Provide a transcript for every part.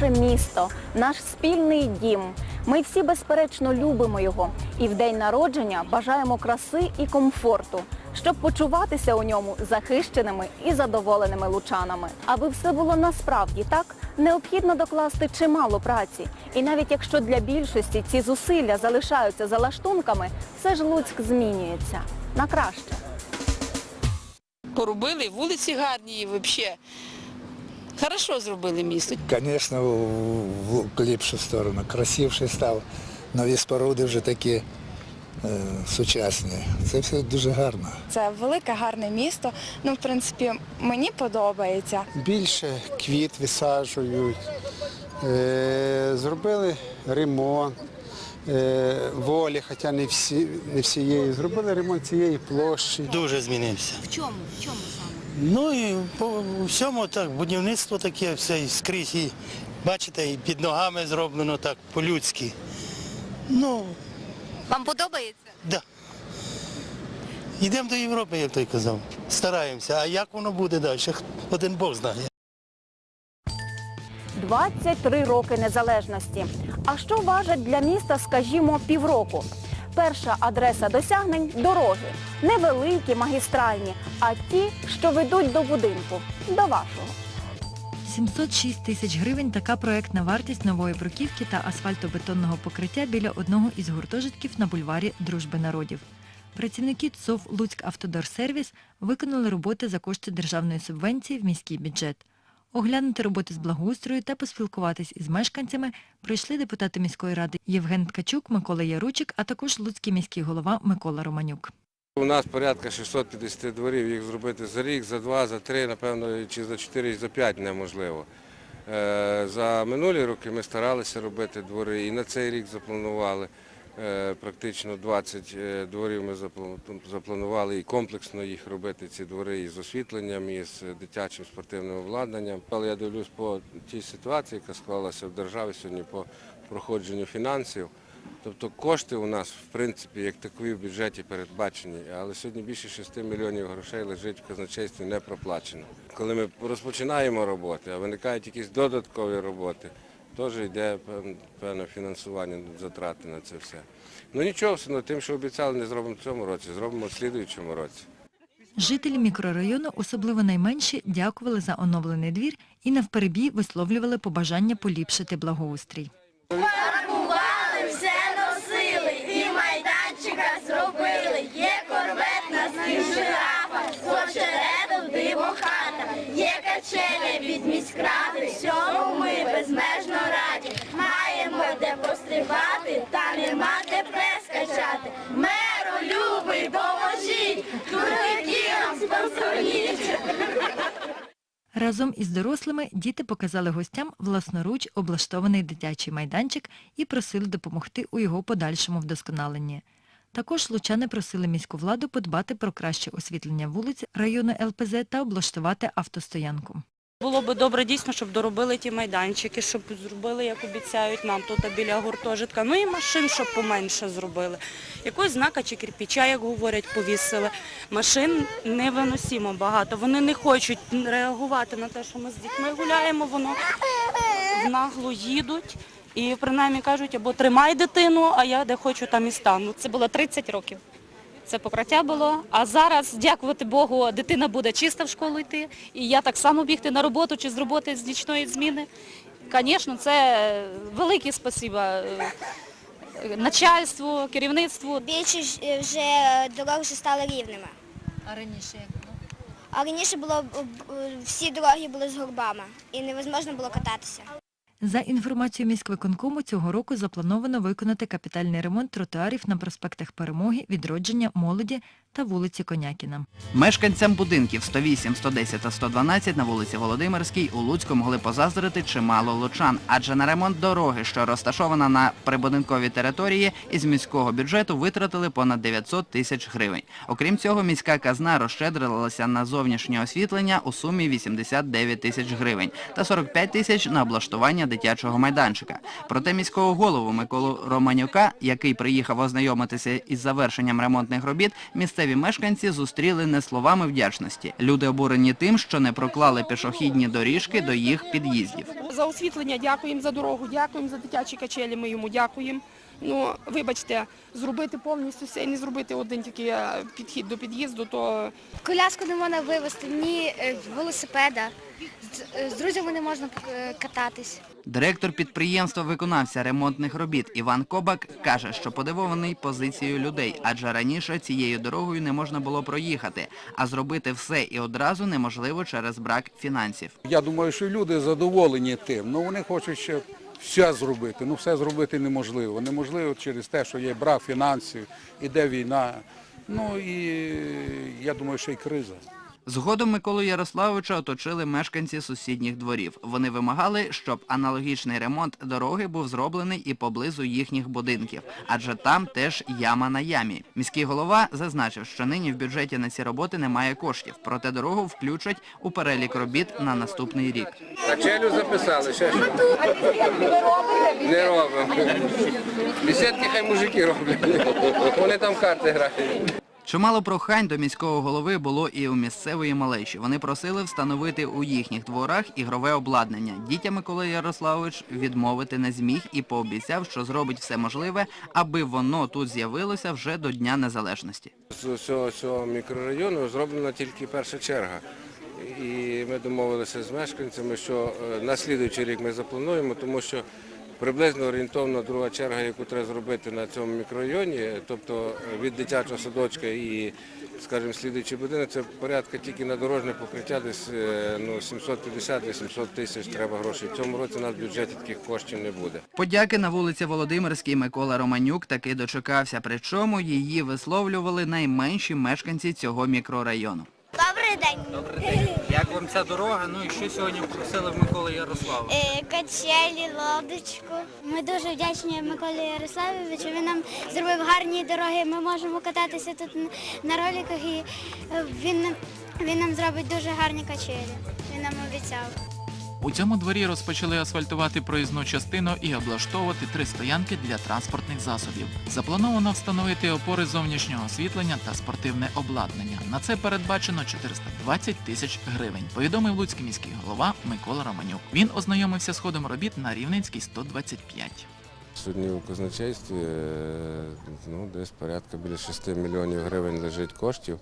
наше місто, наш спільний дім. Ми всі безперечно любимо його і в день народження бажаємо краси і комфорту, щоб почуватися у ньому захищеними і задоволеними лучанами. Аби все було насправді так, необхідно докласти чимало праці. І навіть якщо для більшості ці зусилля залишаються за лаштунками, все ж Луцьк змінюється на краще. Поробили, вулиці гарні, і взагалі. Хорошо зробили місто. Звісно, в ліпшу сторону. Красивше став. Нові споруди вже такі е, сучасні. Це все дуже гарно. Це велике, гарне місто. Ну, в принципі, мені подобається. більше квіт висаджують, е, зробили ремонт е, волі, хоча не, всі, не всієї. Зробили ремонт цієї площі. Дуже змінився. В чому? В чому? Ну і по всьому так, будівництво таке, все і скрізь. І, бачите, і під ногами зроблено так, по-людськи. Ну, Вам подобається? да. Йдемо до Європи, як той казав. Стараємося. А як воно буде далі? Один Бог знає. 23 роки незалежності. А що важить для міста, скажімо, півроку? Перша адреса досягнень дороги. Невеликі, магістральні, а ті, що ведуть до будинку, до вашого. 706 тисяч гривень така проектна вартість нової бруківки та асфальтобетонного покриття біля одного із гуртожитків на бульварі Дружби народів. Працівники ЦОВ Луцьк Автодорсервіс виконали роботи за кошти державної субвенції в міський бюджет. Оглянути роботи з благоустрою та поспілкуватись із мешканцями прийшли депутати міської ради Євген Ткачук, Микола Яручик, а також Луцький міський голова Микола Романюк. У нас порядка 650 дворів, їх зробити за рік, за два, за три, напевно, чи за чотири, і за п'ять неможливо. Е, За минулі роки ми старалися робити двори і на цей рік запланували. Е, Практично 20 е, дворів ми запланували і комплексно їх робити, ці двори, і з освітленням, і з дитячим спортивним обладнанням. Але я дивлюсь по тій ситуації, яка склалася в державі сьогодні по проходженню фінансів. Тобто кошти у нас, в принципі, як такові в бюджеті передбачені, але сьогодні більше 6 мільйонів грошей лежить в казначействі не проплачено. Коли ми розпочинаємо роботи, а виникають якісь додаткові роботи, теж йде певне фінансування, затрати на це все. Ну нічого, все одно тим, що обіцяли, не зробимо в цьому році, зробимо в слідуючому році. Жителі мікрорайону, особливо найменші, дякували за оновлений двір і навперебій висловлювали побажання поліпшити благоустрій. Качеля від міськради, всьому ми безмежно раді. Маємо де пострибати, та нема де прес качати. Меру любий, поможіть, турники нам спонсоріть. Разом із дорослими діти показали гостям власноруч облаштований дитячий майданчик і просили допомогти у його подальшому вдосконаленні. Також лучани просили міську владу подбати про краще освітлення вулиць району ЛПЗ та облаштувати автостоянку. Було би добре дійсно, щоб доробили ті майданчики, щоб зробили, як обіцяють нам тут біля гуртожитка. Ну і машин, щоб поменше зробили. Якогось знака чи кирпіча, як говорять, повісили. Машин невиносимо багато. Вони не хочуть реагувати на те, що ми з дітьми гуляємо, воно наглу їдуть. І принаймні кажуть, або тримай дитину, а я де хочу, там і стану. Це було 30 років. Це покриття було. А зараз, дякувати Богу, дитина буде чиста в школу йти. І я так само бігти на роботу чи з роботи з нічної зміни. Звісно, це велике спасіба е, начальству, керівництву. Більшість вже дороги вже стали рівними. А раніше як було? А раніше було всі дороги були з горбами і невозможно було кататися. За інформацією міськвиконкому, цього року заплановано виконати капітальний ремонт тротуарів на проспектах Перемоги, Відродження, Молоді та вулиці Конякіна. Мешканцям будинків 108, 110 та 112 на вулиці Володимирській у Луцьку могли позаздрити чимало лучан, адже на ремонт дороги, що розташована на прибудинковій території, із міського бюджету витратили понад 900 тисяч гривень. Окрім цього, міська казна розщедрилася на зовнішнє освітлення у сумі 89 тисяч гривень та 45 тисяч на облаштування дитячого майданчика. Проте міського голову Миколу Романюка, який приїхав ознайомитися із завершенням ремонтних робіт, місцеві мешканці зустріли не словами вдячності. Люди обурені тим, що не проклали пішохідні доріжки до їх під'їздів. За освітлення дякуємо за дорогу, дякуємо за дитячі качелі, ми йому дякуємо. Ну, вибачте, зробити повністю все і не зробити один тільки е, підхід до під'їзду, то Коляску не можна вивезти, ні е, велосипеда. З, е, друзями не можна кататись. Директор підприємства виконавця ремонтних робіт Іван Кобак каже, що подивований позицією людей, адже раніше цією дорогою не можна було проїхати, а зробити все і одразу неможливо через брак фінансів. Я думаю, що люди задоволені тим, але вони хочуть ще все зробити. Ну все зробити неможливо. Неможливо через те, що є брак фінансів, іде війна. Ну і я думаю, що і криза. Згодом Миколу Ярославовича оточили мешканці сусідніх дворів. Вони вимагали, щоб аналогічний ремонт дороги був зроблений і поблизу їхніх будинків, адже там теж яма на ямі. Міський голова зазначив, що нині в бюджеті на ці роботи немає коштів, проте дорогу включать у перелік робіт на наступний рік. Качелю записали, ще що? Не робимо. Бесідки хай мужики роблять. Вони там карти грають. Чимало прохань до міського голови було і у місцевої малечі. Вони просили встановити у їхніх дворах ігрове обладнання. Дітя Микола Ярославович відмовити не зміг і пообіцяв, що зробить все можливе, аби воно тут з'явилося вже до Дня Незалежності. З усього цього мікрорайону зроблена тільки перша черга. І ми домовилися з мешканцями, що е, на слідуючий рік ми заплануємо, тому що приблизно орієнтовно друга черга, яку треба зробити на цьому мікрорайоні, тобто е, від дитячого садочка і, скажімо, слідуючий будинок, це порядка тільки на дорожнє покриття, десь е, ну, 750-800 тисяч треба грошей. В цьому році у нас в бюджеті таких коштів не буде. Подяки на вулиці Володимирській Микола Романюк таки дочекався, причому її висловлювали найменші мешканці цього мікрорайону. Добрий день. Добрий день. Як вам ця дорога? Ну і що сьогодні просили в Миколи Ярославовича? Е, Качелі, лодочку. Ми дуже вдячні Миколі Ярославовичу. Він нам зробив гарні дороги. Ми можемо кататися тут на роликах і е, він, він нам зробить дуже гарні качелі. Він нам обіцяв. У цьому дворі розпочали асфальтувати проїзну частину і облаштовувати три стоянки для транспортних засобів. Заплановано встановити опори зовнішнього освітлення та спортивне обладнання. На це передбачено 420 тисяч гривень, повідомив Луцький міський голова Микола Романюк. Він ознайомився з ходом робіт на Рівненській 125. Сьогодні у казначействі е, ну, десь порядка біля 6 мільйонів гривень лежить коштів.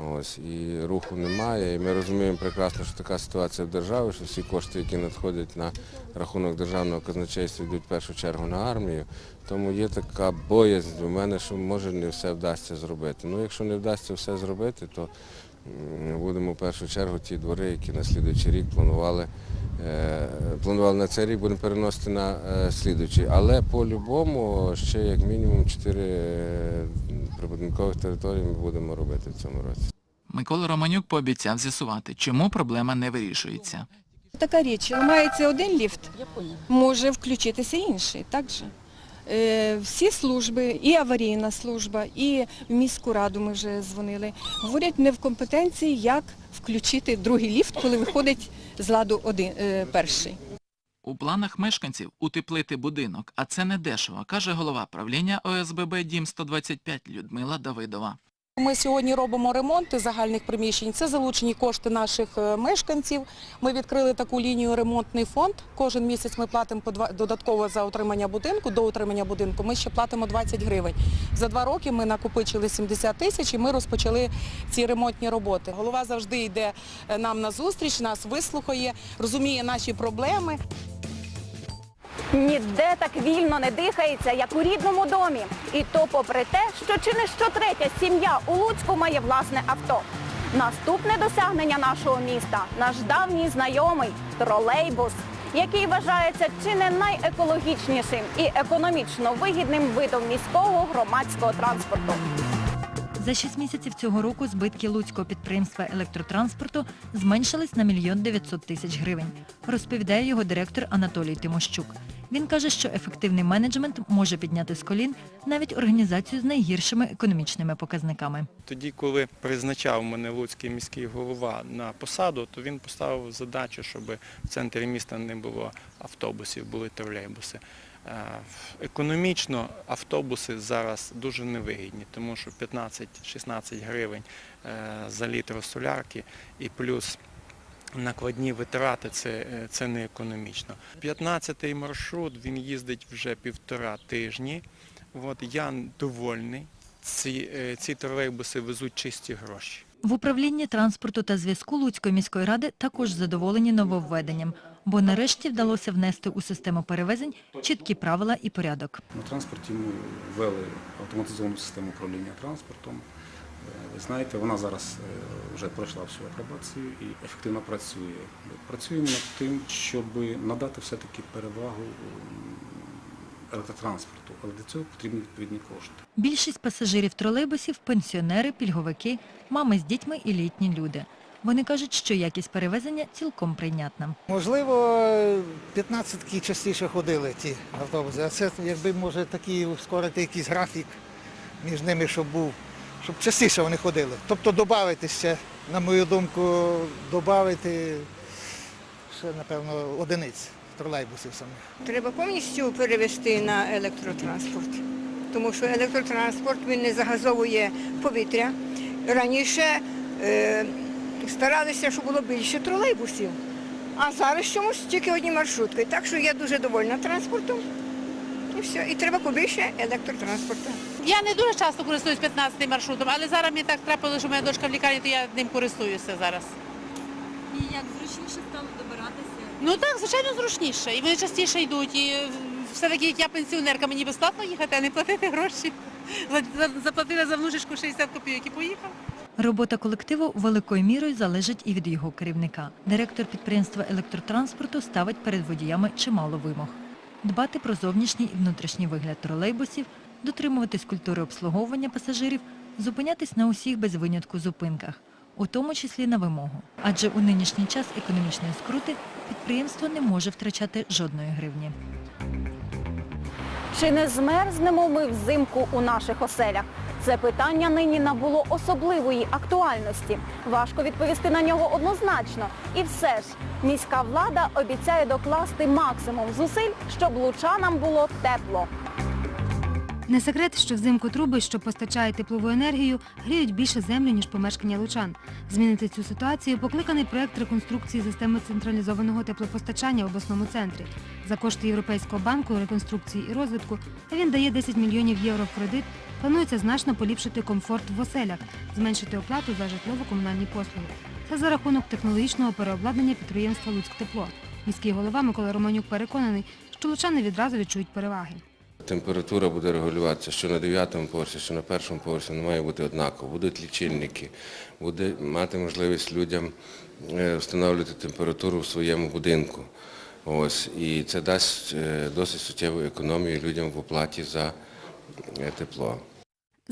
Ось, і руху немає. І ми розуміємо прекрасно, що така ситуація в державі, що всі кошти, які надходять на рахунок державного казначейства, йдуть в першу чергу на армію. Тому є така боязнь у мене, що може не все вдасться зробити. Ну, якщо не вдасться все зробити, то будемо в першу чергу ті двори, які на слідуючий рік планували, е, планували на цей рік, будемо переносити на е, слідуючий. Але по-любому ще як мінімум 4 прибудинкових територій ми будемо робити в цьому році. Микола Романюк пообіцяв з'ясувати, чому проблема не вирішується. Така річ, ламається один ліфт, може включитися інший, так же? Е, Всі служби, і аварійна служба, і в міську раду ми вже дзвонили, говорять не в компетенції, як включити другий ліфт, коли виходить з ладу один, е, перший. У планах мешканців утеплити будинок, а це не дешево, каже голова правління ОСББ Дім 125 Людмила Давидова. Ми сьогодні робимо ремонти загальних приміщень. Це залучені кошти наших е, мешканців. Ми відкрили таку лінію ремонтний фонд. Кожен місяць ми платимо додатково за утримання будинку. До утримання будинку ми ще платимо 20 гривень. За два роки ми накопичили 70 тисяч і ми розпочали ці ремонтні роботи. Голова завжди йде е, нам на зустріч, нас вислухає, розуміє наші проблеми. Ніде так вільно не дихається, як у рідному домі. І то попри те, що чи не щотретя сім'я у Луцьку має власне авто. Наступне досягнення нашого міста наш давній знайомий тролейбус, який вважається чи не найекологічнішим і економічно вигідним видом міського громадського транспорту. За 6 місяців цього року збитки Луцького підприємства електротранспорту зменшились на мільйон 900 тисяч гривень, розповідає його директор Анатолій Тимощук. Він каже, що ефективний менеджмент може підняти з колін навіть організацію з найгіршими економічними показниками. Тоді, коли призначав мене Луцький міський голова на посаду, то він поставив задачу, щоб в центрі міста не було автобусів, були тролейбуси. Е, Економічно автобуси зараз дуже невигідні, тому що 15-16 гривень е, за літр солярки і плюс накладні витрати це, е, це не економічно. 15-й маршрут він їздить вже півтора тижні. От, я довольний. Ці, ці тролейбуси везуть чисті гроші. В управлінні транспорту та зв'язку Луцької міської ради також задоволені нововведенням, бо нарешті вдалося внести у систему перевезень чіткі правила і порядок. На транспорті ми ввели автоматизовану систему управління транспортом. Е, Ви знаєте, вона зараз е, вже пройшла всю апробацію і ефективно працює. Працюємо над тим, щоб надати все-таки перевагу електротранспорту, але для цього потрібні відповідні кошти. Більшість пасажирів тролейбусів – пенсіонери, пільговики, мами з дітьми і літні люди. Вони кажуть, що якість перевезення цілком прийнятна. Можливо, 15-ки частіше ходили ті автобуси, а це якби може такий ускорити якийсь графік між ними, щоб був, щоб частіше вони ходили. Тобто додати ще, на мою думку, додати ще, напевно, одиниць тролейбусів самих. Треба повністю перевести на електротранспорт, тому що електротранспорт він не загазовує повітря. Раніше е, старалися, щоб було більше тролейбусів, а зараз чомусь тільки одні маршрутки. Так що я дуже довольна транспортом. І все. І треба побільше електротранспорту. Я не дуже часто користуюсь 15 маршрутом, але зараз мені так трапилося, що моя дочка в лікарні, то я ним користуюся зараз. І як зручніше стало добиратися? Ну так, звичайно, зручніше. І вони частіше йдуть. І все-таки як я пенсіонерка, мені безплатно їхати, а не платити гроші. За- за- Заплатила за внучечку 60 копійок і поїхав. Робота колективу великою мірою залежить і від його керівника. Директор підприємства електротранспорту ставить перед водіями чимало вимог. Дбати про зовнішній і внутрішній вигляд тролейбусів, дотримуватись культури обслуговування пасажирів, зупинятись на усіх без винятку зупинках, у тому числі на вимогу. Адже у нинішній час економічної скрути підприємство не може втрачати жодної гривні. Чи не змерзнемо ми взимку у наших оселях? Це питання нині набуло особливої актуальності. Важко відповісти на нього однозначно. І все ж, міська влада обіцяє докласти максимум зусиль, щоб лучанам було тепло. Не секрет, що взимку труби, що постачають теплову енергію, гріють більше землю, ніж помешкання лучан. Змінити цю ситуацію покликаний проект реконструкції системи централізованого теплопостачання в обласному центрі. За кошти Європейського банку реконструкції і розвитку він дає 10 мільйонів євро в кредит. Планується значно поліпшити комфорт в оселях, зменшити оплату за житлово-комунальні послуги. Це за рахунок технологічного переобладнання підприємства «Луцьктепло». Міський голова Микола Романюк переконаний, що лучани відразу відчують переваги. Температура буде регулюватися, що на 9 поверсі, що на першому поверсі не має бути однаково. Будуть лічильники, буде мати можливість людям е, встановлювати температуру в своєму будинку. Ось. І це дасть е, досить суттєву економію людям в оплаті за е, тепло.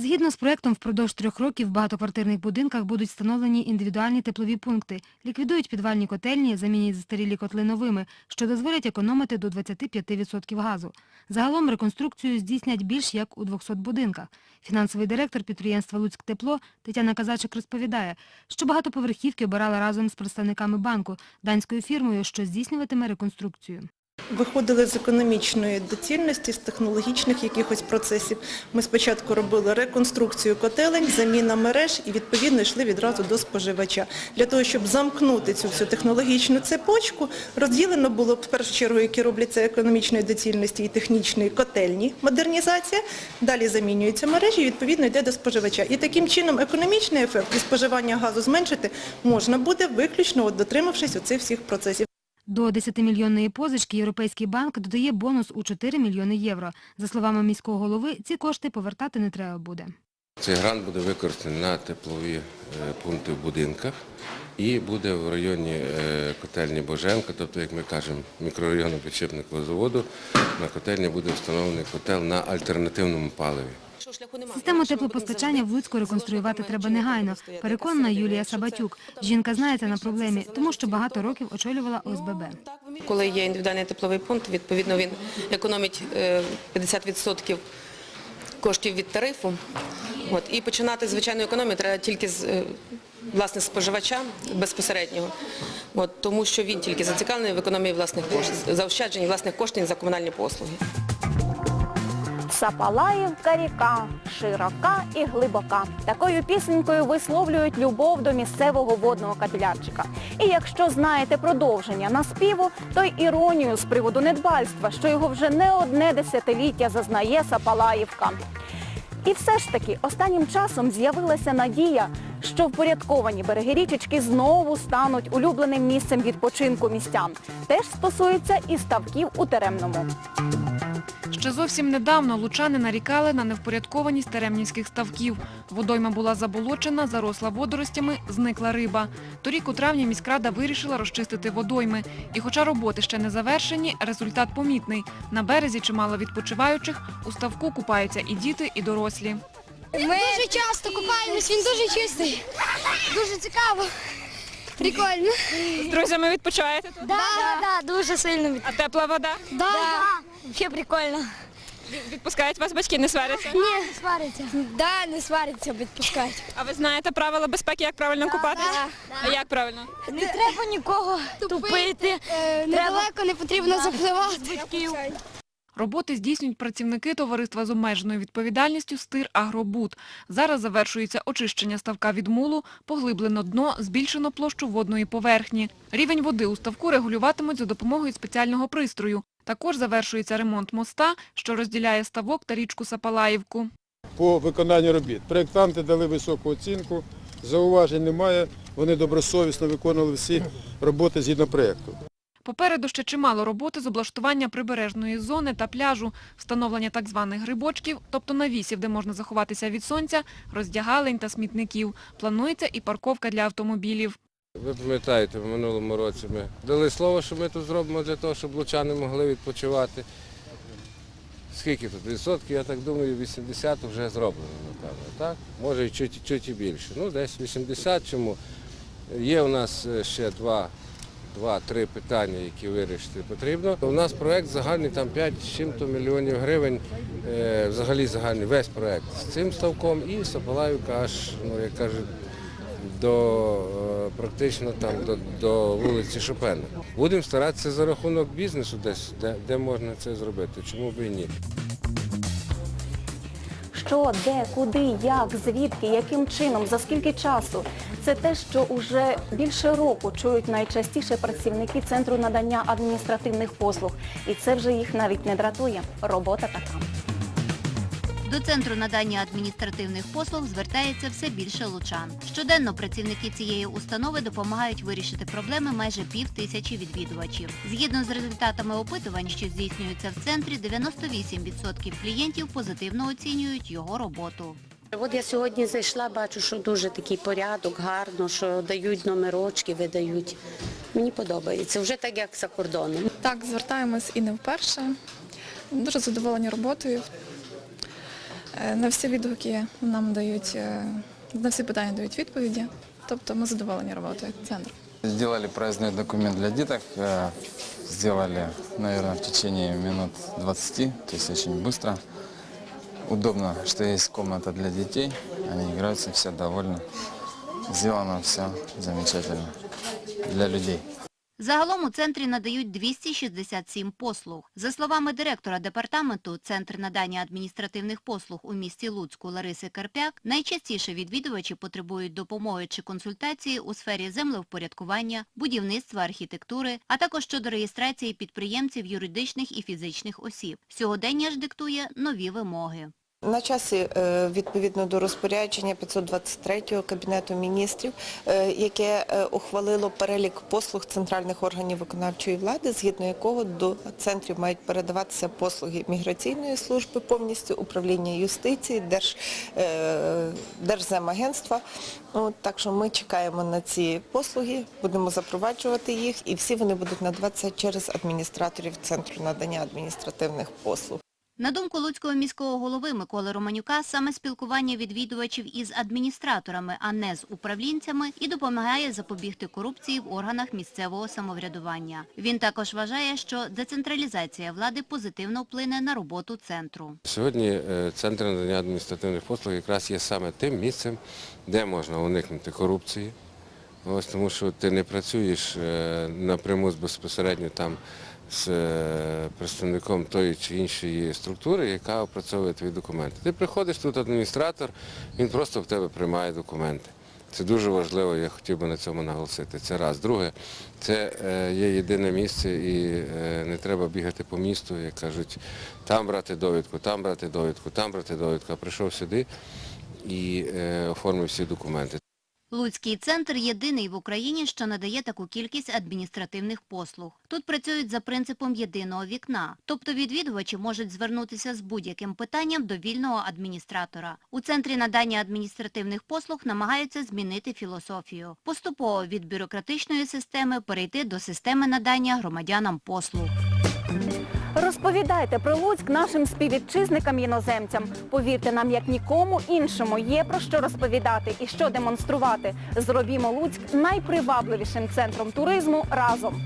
Згідно з проектом, впродовж трьох років в багатоквартирних будинках будуть встановлені індивідуальні теплові пункти, ліквідують підвальні котельні, замінять застарілі котли новими, що дозволять економити до 25% газу. Загалом реконструкцію здійснять більш як у 200 будинках. Фінансовий директор підприємства «Луцьктепло» Тетяна Казачик розповідає, що багатоповерхівки обирали разом з представниками банку, данською фірмою, що здійснюватиме реконструкцію. Виходили з економічної доцільності, з технологічних якихось процесів. Ми спочатку робили реконструкцію котелень, заміна мереж і відповідно йшли відразу до споживача. Для того, щоб замкнути цю всю технологічну цепочку, розділено було в першу чергу, які робляться економічної доцільності і технічної котельні, модернізація, далі замінюються мережі і відповідно йде до споживача. І таким чином економічний ефект і споживання газу зменшити можна буде виключно от дотримавшись оцих всіх процесів. До 10-мільйонної позички Європейський банк додає бонус у 4 мільйони євро. За словами міського голови, ці кошти повертати не треба буде. Цей грант буде використаний на теплові е, пункти в будинках і буде в районі е, котельні Боженка, тобто, як ми кажемо, мікрорайону підшипникового заводу, на котельні буде встановлений котел на альтернативному паливі. Систему теплопостачання в Луцьку реконструювати треба негайно, переконана Юлія Сабатюк. Жінка знається на проблемі, тому що багато років очолювала ОСББ. Коли є індивідуальний тепловий пункт, відповідно він економить е, 50% коштів від тарифу. От, і починати звичайну економію треба тільки з е, власне споживача безпосереднього, От, тому що він тільки зацікавлений в економії власних коштів, заощадженні власних коштів за комунальні послуги. Сапалаївка ріка, широка і глибока. Такою пісенькою висловлюють любов до місцевого водного капілярчика. І якщо знаєте продовження наспіву, то й іронію з приводу недбальства, що його вже не одне десятиліття зазнає Сапалаївка. І все ж таки останнім часом з'явилася надія, що впорядковані береги річечки знову стануть улюбленим місцем відпочинку містян. Теж стосується і ставків у Теремному. Ще зовсім недавно лучани нарікали на невпорядкованість теремнівських ставків. Водойма була заболочена, заросла водоростями, зникла риба. Торік у травні міськрада вирішила розчистити водойми. І хоча роботи ще не завершені, результат помітний. На березі чимало відпочиваючих, у ставку купаються і діти, і дорослі. Ми дуже часто купаємось, він дуже чистий. Дуже цікаво. Прикольно. З друзями відпочиваєте тут? Да, да, да, дуже сильно. А тепла вода? Да, да. Ще прикольно. Відпускають вас батьки, не сваряться? Ні, не свариться. Да, не свариться, відпускають. А ви знаєте правила безпеки, як правильно купатись? А як правильно? Не треба нікого тупити. Недалеко не потрібно запливати. Роботи здійснюють працівники товариства з обмеженою відповідальністю «Стир Агробуд». Зараз завершується очищення ставка від мулу, поглиблено дно, збільшено площу водної поверхні. Рівень води у ставку регулюватимуть за допомогою спеціального пристрою. Також завершується ремонт моста, що розділяє ставок та річку Сапалаївку. по виконанню робіт. Проєктанти дали високу оцінку, зауважень немає, вони добросовісно виконували всі роботи згідно проєкту. Попереду ще чимало роботи з облаштування прибережної зони та пляжу, встановлення так званих грибочків, тобто навісів, де можна заховатися від сонця, роздягалень та смітників. Планується і парковка для автомобілів. Ви пам'ятаєте, в минулому році ми дали слово, що ми тут зробимо для того, щоб лучани могли відпочивати. Скільки тут? Відсотків, я так думаю, 80 вже зроблено, напевно. Так? Може і чуть, чуть і більше. Ну, десь 80 чому. Є у нас е, ще два, два-три питання, які вирішити потрібно. У нас проєкт загальний там 5 з чим-то мільйонів гривень, е, взагалі загальний весь проєкт з цим ставком і Сапалаївка аж, ну, як кажуть, до е, практично там до, до вулиці Шопена. Будемо старатися за рахунок бізнесу десь, де, де можна це зробити. Чому б і ні? Що, де, куди, як, звідки, яким чином, за скільки часу. Це те, що уже більше року чують найчастіше працівники Центру надання адміністративних послуг. І це вже їх навіть не дратує. Робота така. До центру надання адміністративних послуг звертається все більше лучан. Щоденно працівники цієї установи допомагають вирішити проблеми майже пів тисячі відвідувачів. Згідно з результатами опитувань, що здійснюються в центрі, 98% клієнтів позитивно оцінюють його роботу. От я сьогодні зайшла, бачу, що дуже такий порядок, гарно, що дають номерочки, видають. Мені подобається, вже так, як за кордоном. Так, звертаємось і не вперше. Дуже задоволені роботою. Е, На всі відгуки нам дають, е, на всі питання дають відповіді. Тобто ми задоволені роботою центру. Сделали проездной документ для деток, э, сделали, наверное, в течение минут 20, то есть очень быстро. Удобно, что есть комната для детей, они играются, все довольны. Сделано все замечательно для людей. Загалом у центрі надають 267 послуг. За словами директора департаменту Центр надання адміністративних послуг у місті Луцьку Лариси Карпяк, найчастіше відвідувачі потребують допомоги чи консультації у сфері землевпорядкування, будівництва, архітектури, а також щодо реєстрації підприємців юридичних і фізичних осіб. Сьогодення ж диктує нові вимоги. На часі е, відповідно до розпорядження 523 Кабінету міністрів, е, яке е, ухвалило перелік послуг центральних органів виконавчої влади, згідно якого до центрів мають передаватися послуги міграційної служби повністю, управління юстиції, Держ, Держземагентства. Так що ми чекаємо на ці послуги, будемо запроваджувати їх і всі вони будуть надаватися через адміністраторів Центру надання адміністративних послуг. На думку Луцького міського голови Миколи Романюка, саме спілкування відвідувачів із адміністраторами, а не з управлінцями, і допомагає запобігти корупції в органах місцевого самоврядування. Він також вважає, що децентралізація влади позитивно вплине на роботу центру. Сьогодні е, Центр надання адміністративних послуг якраз є саме тим місцем, де можна уникнути корупції. Ось тому що ти не працюєш е, напряму безпосередньо там з е, представником тої чи іншої структури, яка опрацьовує твої документи. Ти приходиш тут адміністратор, він просто в тебе приймає документи. Це дуже важливо, я хотів би на цьому наголосити. Це раз. Друге, це е, є єдине місце і е, не треба бігати по місту, як кажуть, там брати довідку, там брати довідку, там брати довідку. А прийшов сюди і оформив всі документи. Луцький центр єдиний в Україні, що надає таку кількість адміністративних послуг. Тут працюють за принципом єдиного вікна, тобто відвідувачі можуть звернутися з будь-яким питанням до вільного адміністратора. У центрі надання адміністративних послуг намагаються змінити філософію. Поступово від бюрократичної системи перейти до системи надання громадянам послуг. Розповідайте про Луцьк нашим співвітчизникам іноземцям. Повірте нам, як нікому іншому є про що розповідати і що демонструвати. Зробімо Луцьк найпривабливішим центром туризму разом.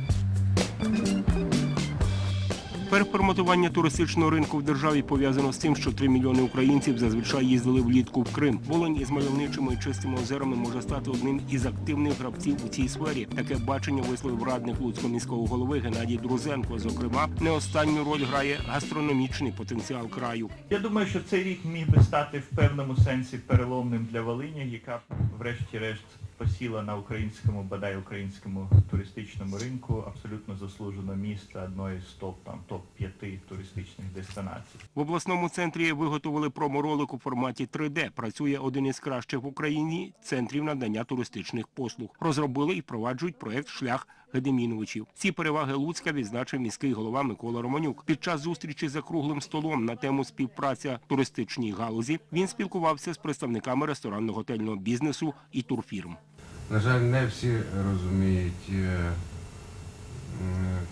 Переформатування туристичного ринку в державі пов'язано з тим, що 3 мільйони українців зазвичай їздили влітку в Крим. Волинь із мальовничими і чистими озерами може стати одним із активних гравців у цій сфері. Таке бачення висловив радник Луцького міського голови Геннадій Друзенко. Зокрема, не останню роль грає гастрономічний потенціал краю. Я думаю, що цей рік міг би стати в певному сенсі переломним для Волині, яка врешті-решт посіла на українському, бодай українському туристичному ринку абсолютно заслужено місце одної з топ там топ-5 туристичних дестинацій. В обласному центрі виготовили промо-ролик у форматі 3D. Працює один із кращих в Україні центрів надання туристичних послуг. Розробили і впроваджують проект Шлях Гедеміновичів. Ці переваги Луцька відзначив міський голова Микола Романюк. Під час зустрічі за круглим столом на тему співпраця туристичній галузі він спілкувався з представниками ресторанно-готельного бізнесу і турфірм. На жаль, не всі розуміють е,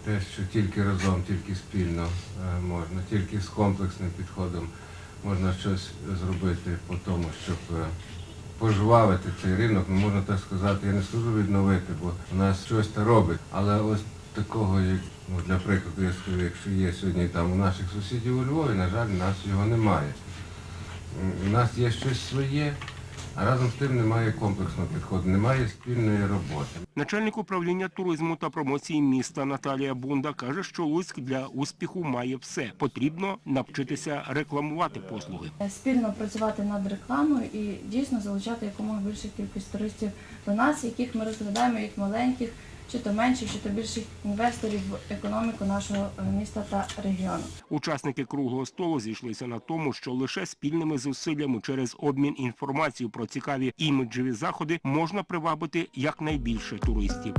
те, що тільки разом, тільки спільно е, можна, тільки з комплексним підходом можна щось зробити по тому, щоб е, пожвавити цей ринок, ну можна так сказати, я не скажу відновити, бо у нас щось та робить. Але ось такого, як ну, для прикладу, я скажу, якщо є сьогодні там у наших сусідів у Львові, на жаль, у нас його немає. У нас є щось своє, а разом з тим немає комплексного підходу, немає спільної роботи. Начальник управління туризму та промоції міста Наталія Бунда каже, що Луцьк для успіху має все. Потрібно навчитися рекламувати послуги. спільно працювати над рекламою і дійсно залучати якомога більшу кількість туристів до нас, яких ми розглядаємо як маленьких, чи то менших, чи то більших інвесторів в економіку нашого е, міста та регіону. Учасники круглого столу зійшлися на тому, що лише спільними зусиллями через обмін інформацією про цікаві іміджеві заходи можна привабити якнайбільше туристів.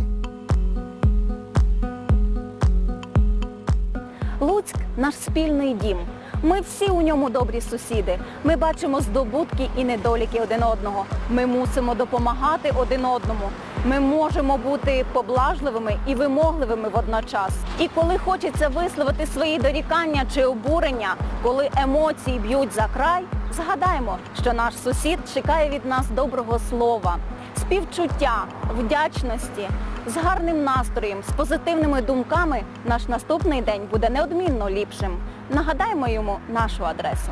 Луцьк наш спільний дім. Ми всі у ньому добрі сусіди. Ми бачимо здобутки і недоліки один одного. Ми мусимо допомагати один одному. Ми можемо бути поблажливими і вимогливими водночас. І коли хочеться висловити свої дорікання чи обурення, коли емоції б'ють за край, згадаємо, що наш сусід чекає від нас доброго слова, співчуття, вдячності, з гарним настроєм, з позитивними думками наш наступний день буде неодмінно ліпшим. Нагадаємо йому нашу адресу.